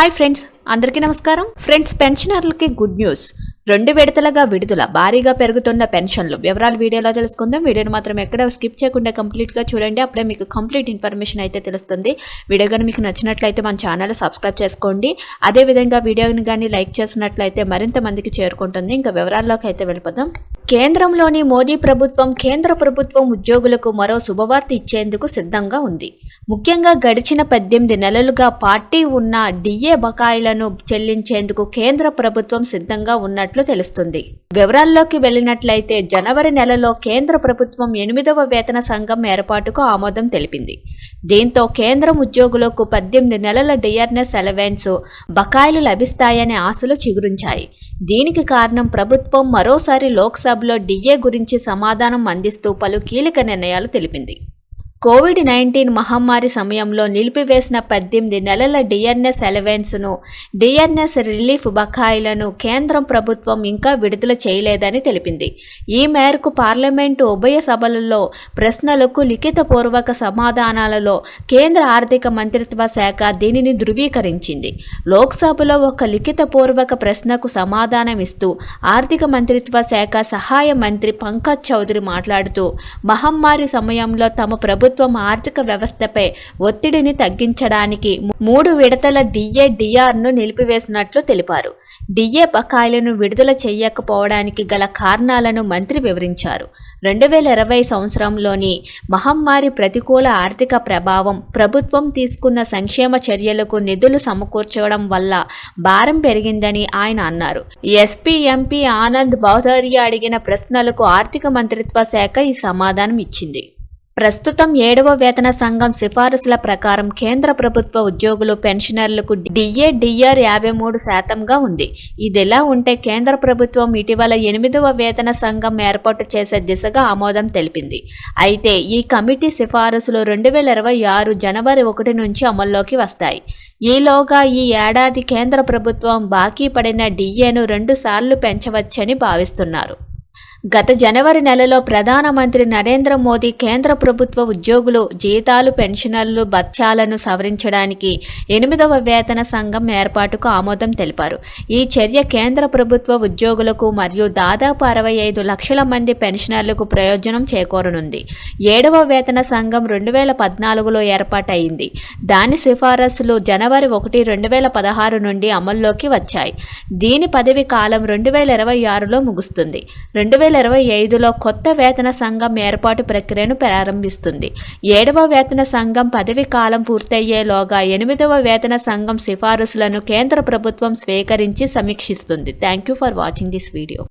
Hi friends అందరికీ నమస్కారం. Friends పెన్షనర్లకి good news రెండు విడతలుగా విడుదల భారీగా పెరుగుతున్న పెన్షన్లు. వివరాలు వీడియోలో తెలుసుకుందాం. వీడియోని మాత్రం ఎక్కడ స్కిప్ చేయకుండా కంప్లీట్గా చూడండి. అప్పుడే మీకు కంప్లీట్ ఇన్ఫర్మేషన్ అయితే తెలుస్తుంది. వీడియో కానీ మీకు నచ్చినట్లయితే మన ఛానల్ సబ్స్క్రైబ్ చేసుకోండి. అదేవిధంగా వీడియోని కానీ లైక్ చేసినట్లయితే మరింత మందికి చేరుకుంటుంది. ఇంకా వివరాల్లోకి అయితే వెళ్ళిపోదాం. కేంద్రంలోని మోదీ ప్రభుత్వం కేంద్ర ప్రభుత్వం ఉద్యోగులకు మరో శుభవార్త ఇచ్చేందుకు సిద్ధంగా ఉంది. ముఖ్యంగా గడిచిన పద్దెనిమిది నెలలుగా పార్టీ ఉన్న డిఏ బకాయిలను చెల్లించేందుకు కేంద్ర ప్రభుత్వం సిద్ధంగా ఉన్నట్లు తెలుస్తుంది. వివరాల్లోకి వెళ్ళినట్లయితే జనవరి నెలలో కేంద్ర ప్రభుత్వం ఎనిమిదవ వేతన సంఘం ఏర్పాటుకు ఆమోదం తెలిపింది. దీంతో కేంద్రం ఉద్యోగులకు పద్దెనిమిది నెలల డిఆర్ఎస్ అలవెన్స్ బకాయిలు లభిస్తాయనే ఆశలు చిగురించాయి. దీనికి కారణం ప్రభుత్వం మరోసారి లోక్సభలో డిఏ గురించి సమాధానం అందిస్తూ పలు కీలక నిర్ణయాలు తెలిపింది. కోవిడ్ నైన్టీన్ మహమ్మారి సమయంలో నిలిపివేసిన పద్దెనిమిది నెలల డిఎన్ఎస్ ఎలవెన్స్ను డిఎన్ఎస్ రిలీఫ్ బకాయిలను కేంద్రం ప్రభుత్వం ఇంకా విడుదల చేయలేదని తెలిపింది. ఈ మేరకు పార్లమెంటు ఉభయ సభలలో ప్రశ్నలకు లిఖితపూర్వక సమాధానాలలో కేంద్ర ఆర్థిక మంత్రిత్వ శాఖ దీనిని ధృవీకరించింది. లోక్సభలో ఒక లిఖితపూర్వక ప్రశ్నకు సమాధానం ఇస్తూ ఆర్థిక మంత్రిత్వ శాఖ సహాయ మంత్రి పంకజ్ చౌదరి మాట్లాడుతూ మహమ్మారి సమయంలో తమ ప్రభుత్వం ప్రభుత్వం ఆర్థిక వ్యవస్థపై ఒత్తిడిని తగ్గించడానికి మూడు విడతల డిఏ డిఆర్ను నిలిపివేసినట్లు తెలిపారు. డిఏ బకాయిలను విడుదల చేయకపోవడానికి గల కారణాలను మంత్రి వివరించారు. రెండు వేల ఇరవై సంవత్సరంలోని మహమ్మారి ప్రతికూల ఆర్థిక ప్రభావం ప్రభుత్వం తీసుకున్న సంక్షేమ చర్యలకు నిధులు సమకూర్చడం వల్ల భారం పెరిగిందని ఆయన అన్నారు. ఎస్పీ ఎంపీ ఆనంద్ బౌధర్య అడిగిన ప్రశ్నలకు ఆర్థిక మంత్రిత్వ శాఖ ఈ సమాధానం ఇచ్చింది. ప్రస్తుతం ఏడవ వేతన సంఘం సిఫారసుల ప్రకారం కేంద్ర ప్రభుత్వ ఉద్యోగులు పెన్షనర్లకు డిఏ డిఆర్ యాభై మూడు శాతంగా ఉంది. ఇదిలా ఉంటే కేంద్ర ప్రభుత్వం ఇటీవల ఎనిమిదవ వేతన సంఘం ఏర్పాటు చేసే దిశగా ఆమోదం తెలిపింది. అయితే ఈ కమిటీ సిఫారసులు రెండు వేల ఇరవై ఆరు జనవరి ఒకటి నుంచి అమల్లోకి వస్తాయి. ఈలోగా ఈ ఏడాది కేంద్ర ప్రభుత్వం బాకీ పడిన డిఏను రెండు సార్లు పెంచవచ్చని భావిస్తున్నారు. గత జనవరి నెలలో ప్రధానమంత్రి నరేంద్ర మోదీ కేంద్ర ప్రభుత్వ ఉద్యోగులు జీతాలు పెన్షనర్లు బత్యాలను సవరించడానికి ఎనిమిదవ వేతన సంఘం ఏర్పాటుకు ఆమోదం తెలిపారు. ఈ చర్య కేంద్ర ప్రభుత్వ ఉద్యోగులకు మరియు దాదాపు అరవై ఐదు లక్షల మంది పెన్షనర్లకు ప్రయోజనం చేకూరనుంది. ఏడవ వేతన సంఘం రెండు వేల పద్నాలుగులో ఏర్పాటైంది దాని సిఫారసులు జనవరి ఒకటి రెండు వేల పదహారు నుండి అమల్లోకి వచ్చాయి. దీని పదవి కాలం రెండు వేల ఇరవై ఆరులో ముగుస్తుంది. రెండు వేల వేల ఇరవై ఐదులో కొత్త వేతన సంఘం ఏర్పాటు ప్రక్రియను ప్రారంభిస్తుంది. ఏడవ వేతన సంఘం పదవి కాలం పూర్తయ్యేలోగా ఎనిమిదవ వేతన సంఘం సిఫారసులను కేంద్ర ప్రభుత్వం స్వీకరించి సమీక్షిస్తుంది. Thank you for watching this video